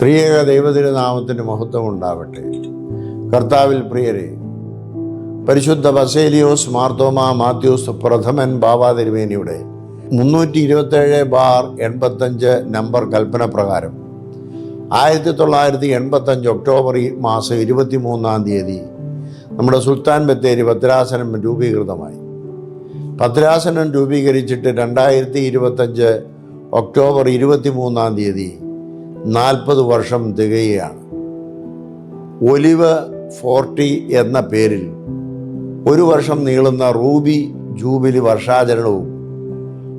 ത്രിയേക ദൈവതിരുനാമത്തിന് മഹത്വം ഉണ്ടാവട്ടെ. കർത്താവിൽ പ്രിയരെ പരിശുദ്ധ ബസേലിയോസ് മാർത്തോമ മാത്യൂസ് പ്രഥമൻ ബാബാ തിരുമേനിയുടെ മുന്നൂറ്റി ഇരുപത്തേഴ് ബാർ എൺപത്തഞ്ച് നമ്പർ കൽപ്പന പ്രകാരം ആയിരത്തി തൊള്ളായിരത്തി എൺപത്തഞ്ച് ഒക്ടോബർ മാസം ഇരുപത്തി മൂന്നാം തീയതി നമ്മുടെ സുൽത്താൻ ബത്തേരി ഭദ്രാസനം രൂപീകൃതമായി. ഭദ്രാസനം രൂപീകരിച്ചിട്ട് രണ്ടായിരത്തി ഇരുപത്തഞ്ച് ഒക്ടോബർ ഇരുപത്തി മൂന്നാം തീയതി നാൽപ്പത് വർഷം തികയുകയാണ്. ഒലിവ് ഫോർട്ടി എന്ന പേരിൽ ഒരു വർഷം നീളുന്ന റൂബി ജൂബിലി വർഷാചരണവും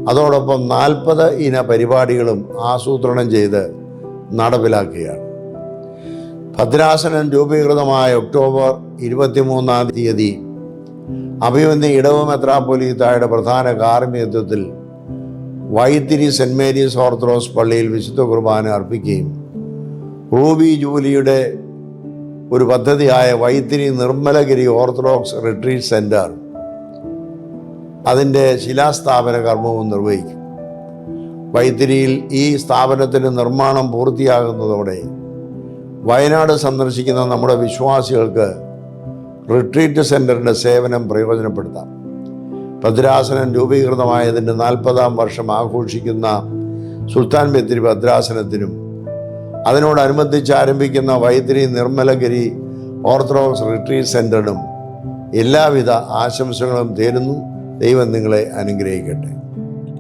അതോടൊപ്പം നാൽപ്പത് ഇന പരിപാടികളും ആസൂത്രണം ചെയ്ത് നടപ്പിലാക്കുകയാണ്. ഭദ്രാസനം രൂപീകൃതമായ ഒക്ടോബർ ഇരുപത്തിമൂന്നാം തീയതി അഭിമന്യ ഇടവ മെത്രാപ്പൊലീത്തായുടെ പ്രധാന കാർമ്മികത്വത്തിൽ വൈത്തിരി സെന്റ് മേരീസ് ഓർത്തഡോക്സ് പള്ളിയിൽ വിശുദ്ധ കുർബാന അർപ്പിക്കുകയും റൂബി ജൂലിയുടെ ഒരു പദ്ധതിയായ Vythiri Nirmalagiri orthodox retreat centre അതിന്റെ ശിലാസ്ഥാപന കർമ്മവും നിർവഹിക്കും. വൈത്തിരിയിൽ ഈ സ്ഥാപനത്തിന്റെ നിർമ്മാണം പൂർത്തിയാകുന്നതോടെ വയനാട് സന്ദർശിക്കുന്ന നമ്മുടെ വിശ്വാസികൾക്ക് റിട്രീറ്റ് സെന്ററിന്റെ സേവനം പ്രയോജനപ്പെടുത്താം. ഭദ്രാസനം രൂപീകൃതമായതിന്റെ നാൽപ്പതാം വർഷം ആഘോഷിക്കുന്ന സുൽത്താൻ ബത്തേരി ഭദ്രാസനത്തിനും അതിനോടനുബന്ധിച്ച് ആരംഭിക്കുന്ന വൈത്തിരി നിർമ്മലഗിരി ഓർത്തഡോക്സ് റിട്രീറ്റ് സെന്ററിനും എല്ലാവിധ ആശംസകളും തേരുന്നു. ദൈവം നിങ്ങളെ അനുഗ്രഹിക്കട്ടെ.